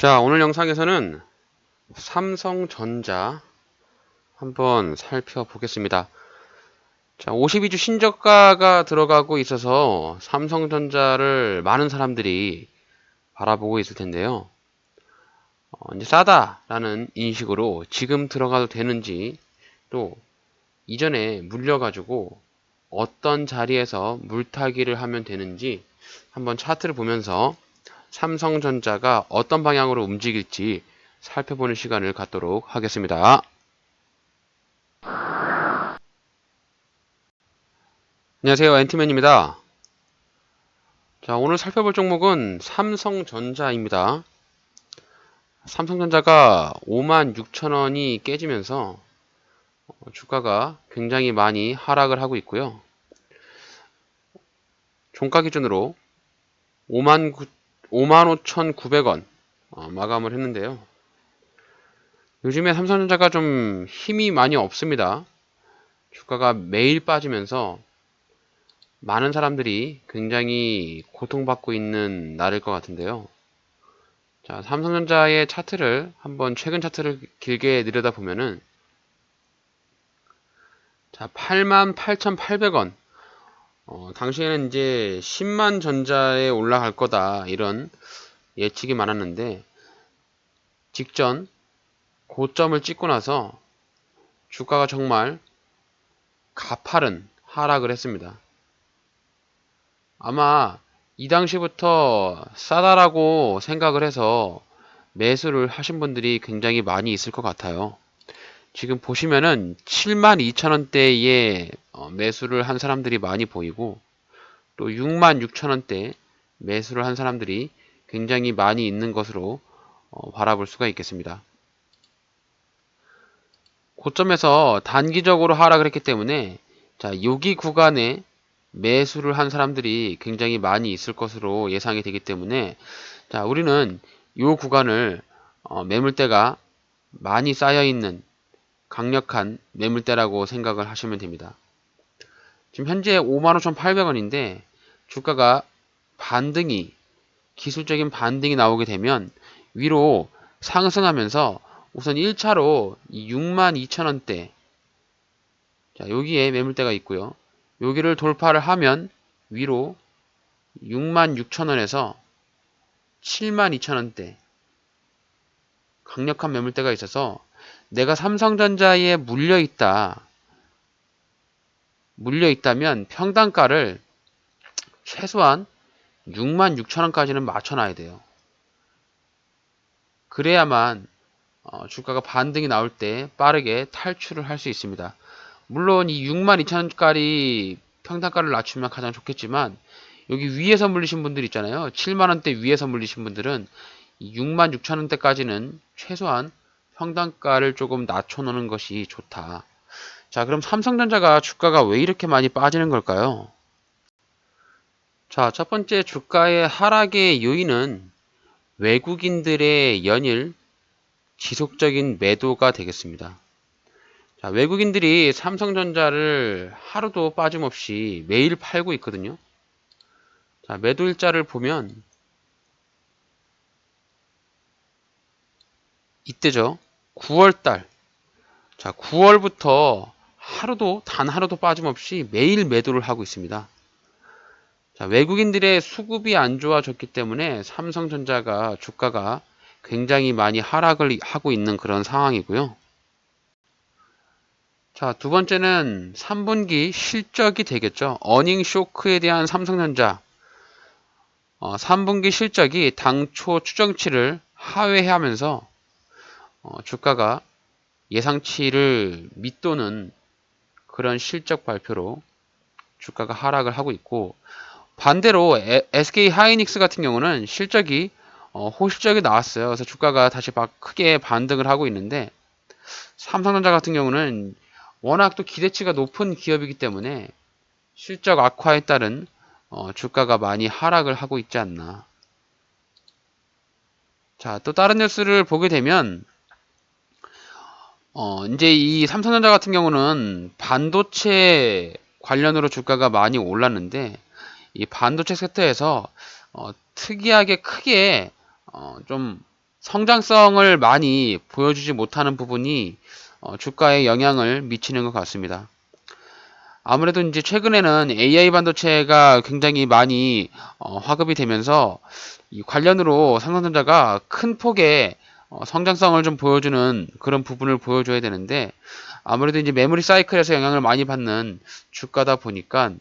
자, 오늘 영상에서는 삼성전자 한번 살펴보겠습니다. 자, 52주 신저가가 들어가고 있어서 삼성전자를 많은 사람들이 바라보고 있을 텐데요. 어, 이제 싸다라는 인식으로 지금 들어가도 되는지 또 이전에 물려가지고 어떤 자리에서 물타기를 하면 되는지 한번 차트를 보면서 삼성전자가 어떤 방향으로 움직일지 살펴보는 시간을 갖도록 하겠습니다. 안녕하세요. 엔티맨입니다. 자, 오늘 살펴볼 종목은 삼성전자입니다. 삼성전자가 56,000원이 깨지면서 주가가 굉장히 많이 하락을 하고 있고요. 종가 기준으로 5만 55,900원 어, 마감을 했는데요. 요즘에 삼성전자가 좀 힘이 많이 없습니다. 주가가 매일 빠지면서 많은 사람들이 굉장히 고통받고 있는 날일 것 같은데요. 자, 삼성전자의 차트를 한번 최근 차트를 길게 들여다 보면은 자, 88,800원 어, 당시에는 이제 10만 전자에 올라갈 거다 이런 예측이 많았는데 직전 고점을 찍고 나서 주가가 정말 가파른 하락을 했습니다. 아마 이 당시부터 싸다라고 생각을 해서 매수를 하신 분들이 굉장히 많이 있을 것 같아요. 지금 보시면은 72,000원대에 어, 매수를 한 사람들이 많이 보이고 또 66,000원대 매수를 한 사람들이 굉장히 많이 있는 것으로 어, 바라볼 수가 있겠습니다. 고점에서 단기적으로 하락을 했기 때문에 자 여기 구간에 매수를 한 사람들이 굉장히 많이 있을 것으로 예상이 되기 때문에 자 우리는 이 구간을 어, 매물대가 많이 쌓여 있는 강력한 매물대라고 생각을 하시면 됩니다. 지금 현재 55,800원인데 주가가 반등이 기술적인 반등이 나오게 되면 위로 상승하면서 우선 1차로 62,000원대 자 여기에 매물대가 있고요. 여기를 돌파를 하면 위로 66,000원에서 72,000원대 강력한 매물대가 있어서 내가 삼성전자에 물려 있다. 물려 있다면 평단가를 최소한 66,000원까지는 맞춰놔야 돼요. 그래야만 어, 주가가 반등이 나올 때 빠르게 탈출을 할 수 있습니다. 물론 이 62,000원까지 평단가를 낮추면 가장 좋겠지만 여기 위에서 물리신 분들 있잖아요. 7만원대 위에서 물리신 분들은 66,000원대까지는 최소한 평단가를 조금 낮춰놓는 것이 좋다. 자, 그럼 삼성전자가 주가가 왜 이렇게 많이 빠지는 걸까요? 자, 첫 번째 주가의 하락의 요인은 외국인들의 연일 지속적인 매도가 되겠습니다. 자, 외국인들이 삼성전자를 하루도 빠짐없이 매일 팔고 있거든요. 자, 매도 일자를 보면 이때죠. 9월달. 자, 9월부터 하루도, 단 하루도 빠짐없이 매일 매도를 하고 있습니다. 자, 외국인들의 수급이 안 좋아졌기 때문에 삼성전자가 주가가 굉장히 많이 하락을 하고 있는 그런 상황이고요. 자, 두 번째는 3분기 실적이 되겠죠. 어닝 쇼크에 대한 삼성전자. 어, 3분기 실적이 당초 추정치를 하회하면서 어, 주가가 예상치를 밑도는 그런 실적 발표로 주가가 하락을 하고 있고 반대로 에, SK 하이닉스 같은 경우는 실적이 어, 호실적이 나왔어요. 그래서 주가가 다시 막 크게 반등을 하고 있는데 삼성전자 같은 경우는 워낙 또 기대치가 높은 기업이기 때문에 실적 악화에 따른 어, 주가가 많이 하락을 하고 있지 않나. 자, 또 다른 뉴스를 보게 되면 어, 이제 이 삼성전자 같은 경우는 반도체 관련으로 주가가 많이 올랐는데 이 반도체 섹터에서 어, 특이하게 크게 어, 좀 성장성을 많이 보여주지 못하는 부분이 어, 주가에 영향을 미치는 것 같습니다. 아무래도 이제 최근에는 AI 반도체가 굉장히 많이 어, 화급이 되면서 이 관련으로 삼성전자가 큰 폭의 어, 성장성을 좀 보여주는 그런 부분을 보여줘야 되는데 아무래도 이제 메모리 사이클에서 영향을 많이 받는 주가다 보니까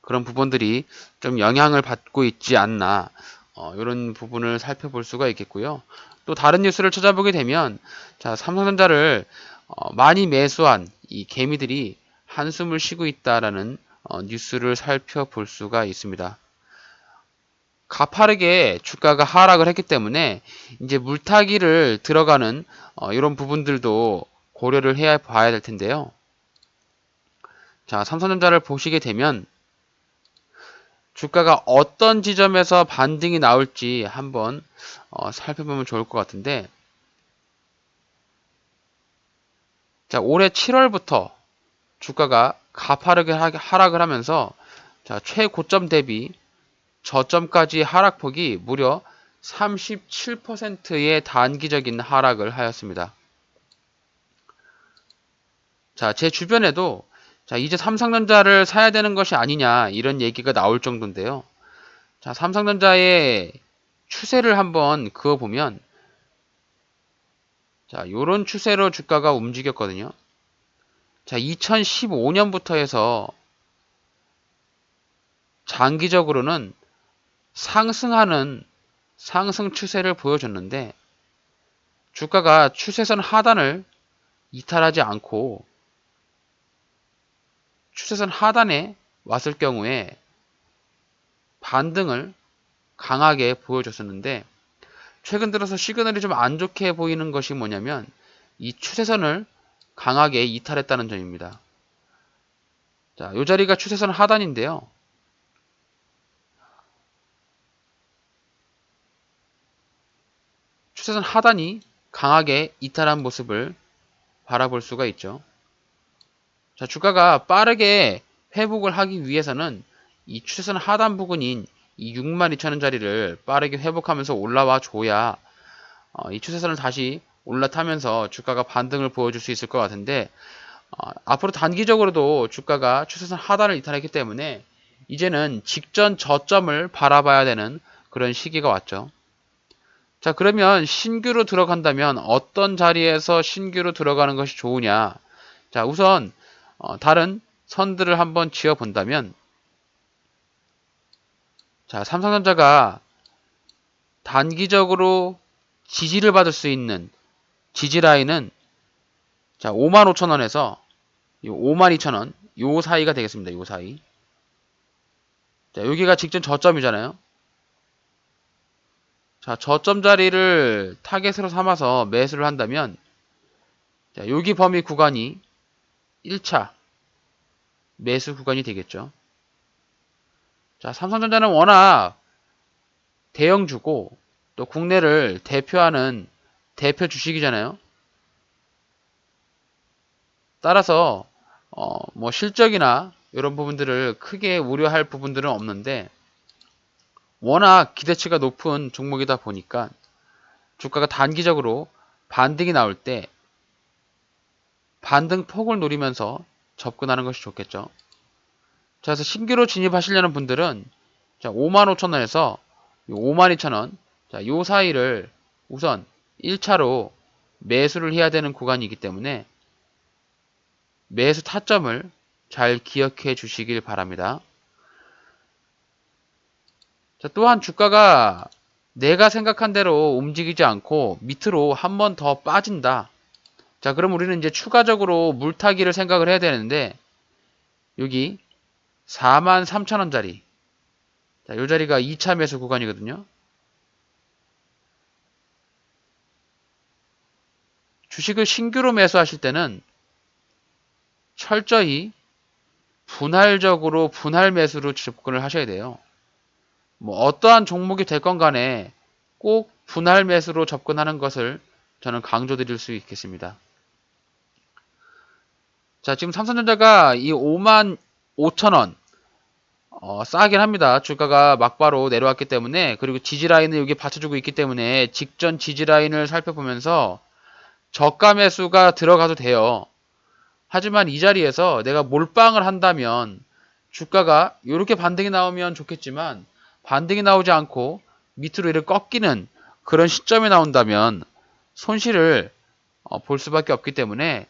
그런 부분들이 좀 영향을 받고 있지 않나 어, 이런 부분을 살펴볼 수가 있겠고요. 또 다른 뉴스를 찾아보게 되면 자 삼성전자를 어, 많이 매수한 이 개미들이 한숨을 쉬고 있다라는 어, 뉴스를 살펴볼 수가 있습니다. 가파르게 주가가 하락을 했기 때문에 이제 물타기를 들어가는 어, 이런 부분들도 고려를 해야 봐야 될 텐데요. 자, 삼성전자를 보시게 되면 주가가 어떤 지점에서 반등이 나올지 한번 어, 살펴보면 좋을 것 같은데 자, 올해 7월부터 주가가 가파르게 하락을 하면서 자, 최고점 대비 저점까지 하락폭이 무려 37%의 단기적인 하락을 하였습니다. 자, 제 주변에도 자, 이제 삼성전자를 사야 되는 것이 아니냐 이런 얘기가 나올 정도인데요. 자, 삼성전자의 추세를 한번 그어 보면 자, 요런 추세로 주가가 움직였거든요. 자, 2015년부터 해서 장기적으로는 상승하는 상승 추세를 보여줬는데 주가가 추세선 하단을 이탈하지 않고 추세선 하단에 왔을 경우에 반등을 강하게 보여줬었는데 최근 들어서 시그널이 좀 안 좋게 보이는 것이 뭐냐면 이 추세선을 강하게 이탈했다는 점입니다. 자, 이 자리가 추세선 하단인데요. 추세선 하단이 강하게 이탈한 모습을 바라볼 수가 있죠. 자, 주가가 빠르게 회복을 하기 위해서는 이 추세선 하단 부근인 이 62,000원 자리를 빠르게 회복하면서 올라와 줘야 어, 이 추세선을 다시 올라타면서 주가가 반등을 보여줄 수 있을 것 같은데 어, 앞으로 단기적으로도 주가가 추세선 하단을 이탈했기 때문에 이제는 직전 저점을 바라봐야 되는 그런 시기가 왔죠. 자 그러면 신규로 들어간다면 어떤 자리에서 신규로 들어가는 것이 좋으냐 자 우선 어, 다른 선들을 한번 지어 본다면 자 삼성전자가 단기적으로 지지를 받을 수 있는 지지 라인은 자 55,000원에서 52,000원 요 사이가 되겠습니다. 요 사이 자 여기가 직전 저점이잖아요. 자, 저점 자리를 타겟으로 삼아서 매수를 한다면 자, 여기 범위 구간이 1차 매수 구간이 되겠죠. 자, 삼성전자는 워낙 대형주고 또 국내를 대표하는 대표 주식이잖아요. 따라서 어, 뭐 실적이나 이런 부분들을 크게 우려할 부분들은 없는데 워낙 기대치가 높은 종목이다 보니까 주가가 단기적으로 반등이 나올 때 반등 폭을 노리면서 접근하는 것이 좋겠죠. 자, 그래서 신규로 진입하시려는 분들은 자, 55,000원에서 52,000원 자, 요 사이를 우선 1차로 매수를 해야 되는 구간이기 때문에 매수 타점을 잘 기억해 주시길 바랍니다. 자, 또한 주가가 내가 생각한 대로 움직이지 않고 밑으로 한 번 더 빠진다. 자, 그럼 우리는 이제 추가적으로 물타기를 생각을 해야 되는데 여기 43,000원짜리 자, 요 자리가 2차 매수 구간이거든요. 주식을 신규로 매수하실 때는 철저히 분할적으로 분할 매수로 접근을 하셔야 돼요. 뭐 어떠한 종목이 될 건 간에 꼭 분할 매수로 접근하는 것을 저는 강조드릴 수 있겠습니다. 자, 지금 삼성전자가 이 5만 5천 원, 어, 싸긴 합니다. 주가가 막바로 내려왔기 때문에 그리고 지지라인을 여기 받쳐주고 있기 때문에 직전 지지라인을 살펴보면서 저가 매수가 들어가도 돼요. 하지만 이 자리에서 내가 몰빵을 한다면 주가가 이렇게 반등이 나오면 좋겠지만 반등이 나오지 않고 밑으로 이렇게 꺾이는 그런 시점이 나온다면 손실을 어, 볼 수밖에 없기 때문에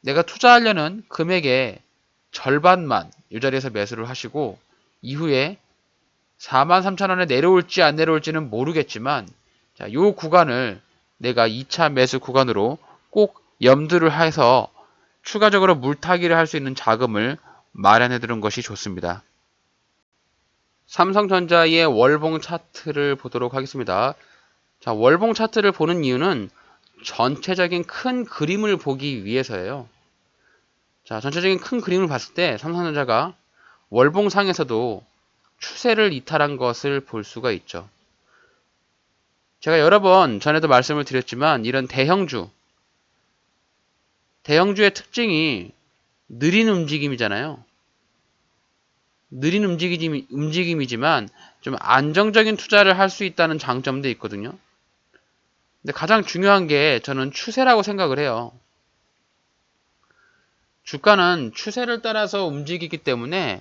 내가 투자하려는 금액의 절반만 이 자리에서 매수를 하시고 이후에 43,000원에 내려올지 안 내려올지는 모르겠지만 자, 요 구간을 내가 2차 매수 구간으로 꼭 염두를 해서 추가적으로 물타기를 할 수 있는 자금을 마련해 두는 것이 좋습니다. 삼성전자의 월봉 차트를 보도록 하겠습니다. 자, 월봉 차트를 보는 이유는 전체적인 큰 그림을 보기 위해서예요. 자, 전체적인 큰 그림을 봤을 때 삼성전자가 월봉상에서도 추세를 이탈한 것을 볼 수가 있죠. 제가 여러 번 전에도 말씀을 드렸지만 이런 대형주, 대형주의 특징이 느린 움직임이잖아요. 느린 움직임, 움직임이지만 좀 안정적인 투자를 할 수 있다는 장점도 있거든요. 근데 가장 중요한 게 저는 추세라고 생각을 해요. 주가는 추세를 따라서 움직이기 때문에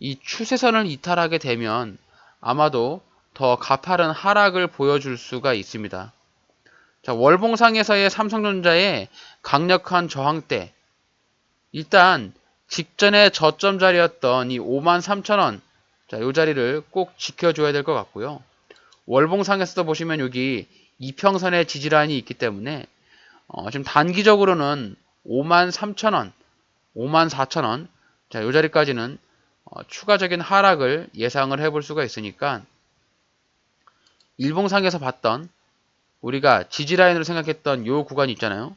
이 추세선을 이탈하게 되면 아마도 더 가파른 하락을 보여줄 수가 있습니다. 자, 월봉상에서의 삼성전자의 강력한 저항대. 일단 직전에 저점 자리였던 이 53,000원. 자, 요 자리를 꼭 지켜줘야 될 것 같고요. 월봉상에서도 보시면 여기 이평선의 지지라인이 있기 때문에 어, 지금 단기적으로는 53,000원, 54,000원. 자, 요 자리까지는 어, 추가적인 하락을 예상을 해볼 수가 있으니까 일봉상에서 봤던 우리가 지지라인으로 생각했던 요 구간이 있잖아요.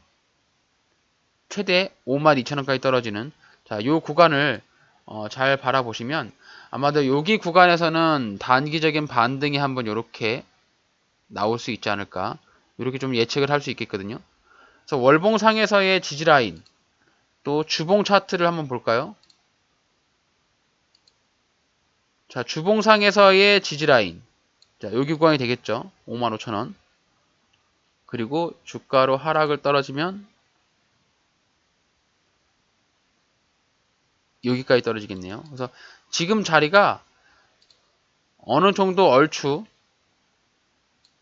최대 52,000원까지 떨어지는 자, 요 구간을 어, 잘 바라보시면 아마도 여기 구간에서는 단기적인 반등이 한번 이렇게 나올 수 있지 않을까 이렇게 좀 예측을 할 수 있겠거든요. 그래서 월봉상에서의 지지라인 또 주봉 차트를 한번 볼까요? 자, 주봉상에서의 지지라인 자, 여기 구간이 되겠죠. 55,000원 그리고 주가로 하락을 떨어지면 여기까지 떨어지겠네요. 그래서 지금 자리가 어느 정도 얼추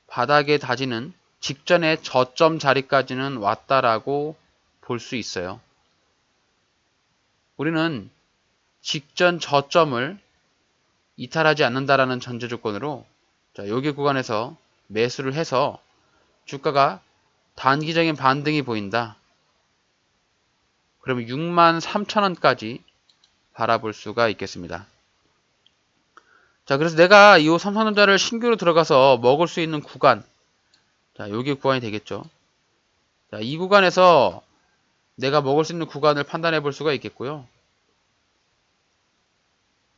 바닥에 다지는 직전의 저점 자리까지는 왔다라고 볼 수 있어요. 우리는 직전 저점을 이탈하지 않는다라는 전제 조건으로 자, 여기 구간에서 매수를 해서 주가가 단기적인 반등이 보인다. 그러면 6만 3천원까지 바라볼 수가 있겠습니다. 자, 그래서 내가 이 삼성전자를 신규로 들어가서 먹을 수 있는 구간. 자, 여기 구간이 되겠죠. 자, 이 구간에서 내가 먹을 수 있는 구간을 판단해 볼 수가 있겠고요.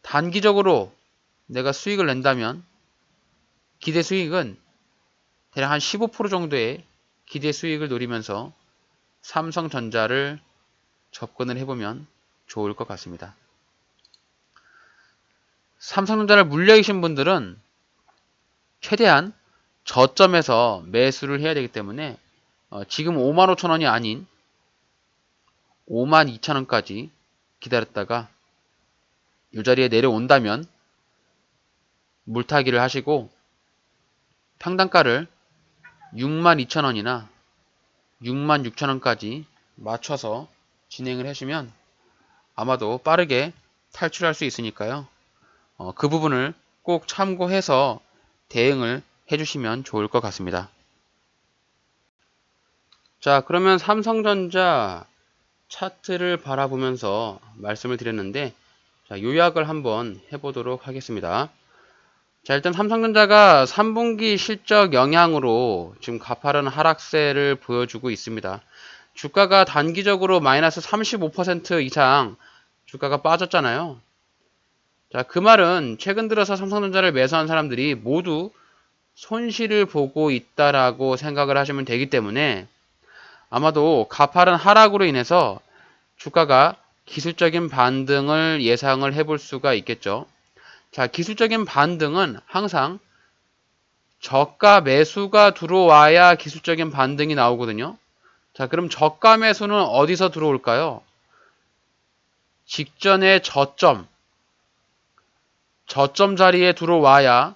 단기적으로 내가 수익을 낸다면 기대 수익은 대략 한 15% 정도의 기대 수익을 노리면서 삼성전자를 접근을 해보면 좋을 것 같습니다. 삼성전자를 물려 계신 분들은 최대한 저점에서 매수를 해야 되기 때문에 어, 지금 55,000원이 아닌 52,000원까지 기다렸다가 이 자리에 내려온다면 물타기를 하시고 평단가를 62,000원이나 66,000원까지 맞춰서 진행을 하시면 아마도 빠르게 탈출할 수 있으니까요. 어, 그 부분을 꼭 참고해서 대응을 해주시면 좋을 것 같습니다. 자, 그러면 삼성전자 차트를 바라보면서 말씀을 드렸는데, 자, 요약을 한번 해보도록 하겠습니다. 자, 일단 삼성전자가 3분기 실적 영향으로 지금 가파른 하락세를 보여주고 있습니다. 주가가 단기적으로 마이너스 35% 이상 주가가 빠졌잖아요. 자, 그 말은 최근 들어서 삼성전자를 매수한 사람들이 모두 손실을 보고 있다라고 생각을 하시면 되기 때문에 아마도 가파른 하락으로 인해서 주가가 기술적인 반등을 예상을 해볼 수가 있겠죠. 자, 기술적인 반등은 항상 저가 매수가 들어와야 기술적인 반등이 나오거든요. 자, 그럼 저가 매수는 어디서 들어올까요? 직전의 저점, 저점 자리에 들어와야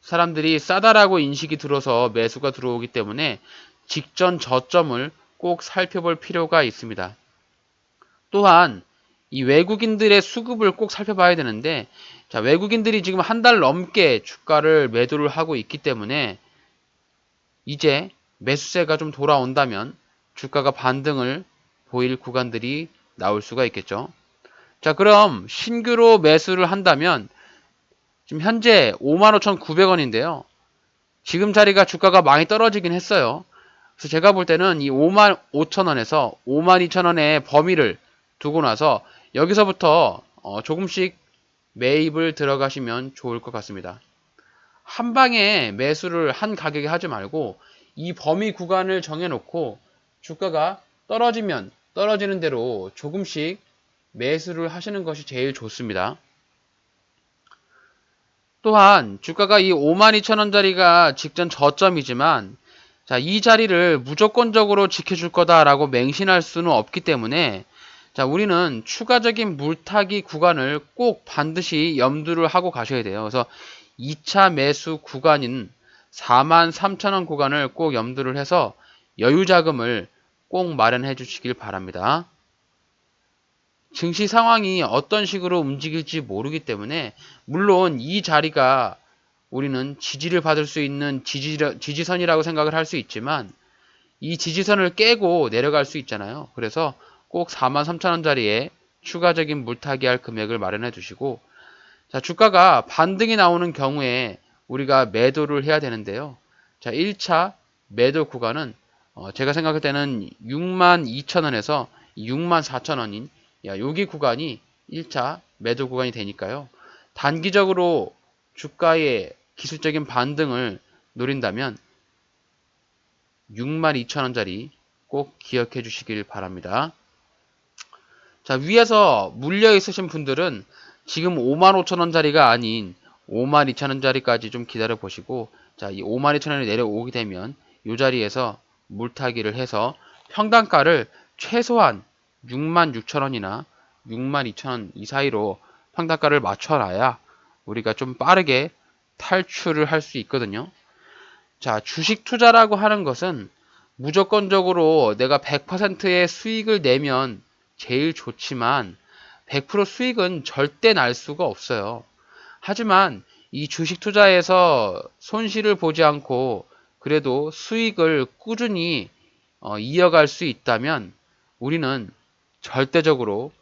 사람들이 싸다라고 인식이 들어서 매수가 들어오기 때문에 직전 저점을 꼭 살펴볼 필요가 있습니다. 또한 이 외국인들의 수급을 꼭 살펴봐야 되는데 자, 외국인들이 지금 한 달 넘게 주가를 매도를 하고 있기 때문에 이제 매수세가 좀 돌아온다면 주가가 반등을 보일 구간들이 나올 수가 있겠죠. 자, 그럼 신규로 매수를 한다면 지금 현재 55,900원인데요. 지금 자리가 주가가 많이 떨어지긴 했어요. 그래서 제가 볼 때는 이 55,000원에서 52,000원의 범위를 두고 나서 여기서부터 어, 조금씩 매입을 들어가시면 좋을 것 같습니다. 한 방에 매수를 한 가격에 하지 말고 이 범위 구간을 정해놓고 주가가 떨어지면 떨어지는 대로 조금씩 매수를 하시는 것이 제일 좋습니다. 또한 주가가 이 52,000원짜리가 직전 저점이지만 자, 이 자리를 무조건적으로 지켜줄 거다라고 맹신할 수는 없기 때문에 자, 우리는 추가적인 물타기 구간을 꼭 반드시 염두를 하고 가셔야 돼요. 그래서 2차 매수 구간인 43,000원 구간을 꼭 염두를 해서 여유 자금을 꼭 마련해 주시길 바랍니다. 증시 상황이 어떤 식으로 움직일지 모르기 때문에 물론 이 자리가 우리는 지지를 받을 수 있는 지지, 지지선이라고 생각을 할 수 있지만 이 지지선을 깨고 내려갈 수 있잖아요. 그래서 꼭 43,000원짜리에 추가적인 물타기 할 금액을 마련해 두시고 자 주가가 반등이 나오는 경우에 우리가 매도를 해야 되는데요. 자 1차 매도 구간은 어, 제가 생각할 때는 62,000원에서 64,000원인 야, 여기 구간이 1차 매도 구간이 되니까요. 단기적으로 주가의 기술적인 반등을 노린다면 62,000원짜리 꼭 기억해 주시길 바랍니다. 자, 위에서 물려 있으신 분들은 지금 55,000원짜리가 아닌 52,000원짜리까지 좀 기다려 보시고 자, 이 52,000원이 내려오게 되면 이 자리에서 물타기를 해서 평단가를 최소한 66,000원이나 62,000원 이 사이로 평단가를 맞춰놔야 우리가 좀 빠르게 탈출을 할 수 있거든요. 자, 주식 투자라고 하는 것은 무조건적으로 내가 100%의 수익을 내면 제일 좋지만 100% 수익은 절대 날 수가 없어요. 하지만 이 주식 투자에서 손실을 보지 않고 그래도 수익을 꾸준히 어, 이어갈 수 있다면 우리는 절대적으로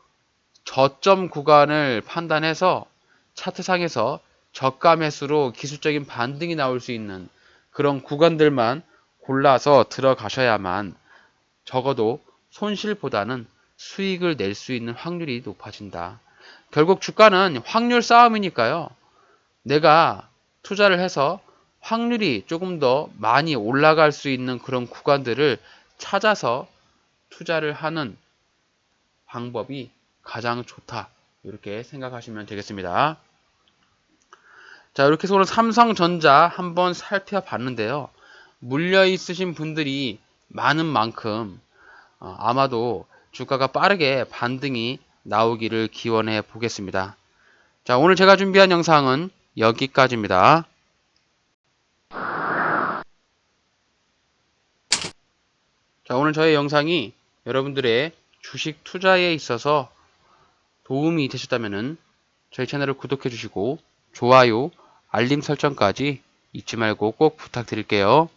저점 구간을 판단해서 차트상에서 저가 매수로 기술적인 반등이 나올 수 있는 그런 구간들만 골라서 들어가셔야만 적어도 손실보다는 수익을 낼 수 있는 확률이 높아진다. 결국 주가는 확률 싸움이니까요. 내가 투자를 해서 확률이 조금 더 많이 올라갈 수 있는 그런 구간들을 찾아서 투자를 하는 방법이 가장 좋다. 이렇게 생각하시면 되겠습니다. 자, 이렇게 해서 오늘 삼성전자 한번 살펴봤는데요. 물려 있으신 분들이 많은 만큼 어, 아마도 주가가 빠르게 반등이 나오기를 기원해 보겠습니다. 자, 오늘 제가 준비한 영상은 여기까지입니다. 자, 오늘 저의 영상이 여러분들의 주식 투자에 있어서 도움이 되셨다면 저희 채널을 구독해 주시고 좋아요, 알림 설정까지 잊지 말고 꼭 부탁드릴게요.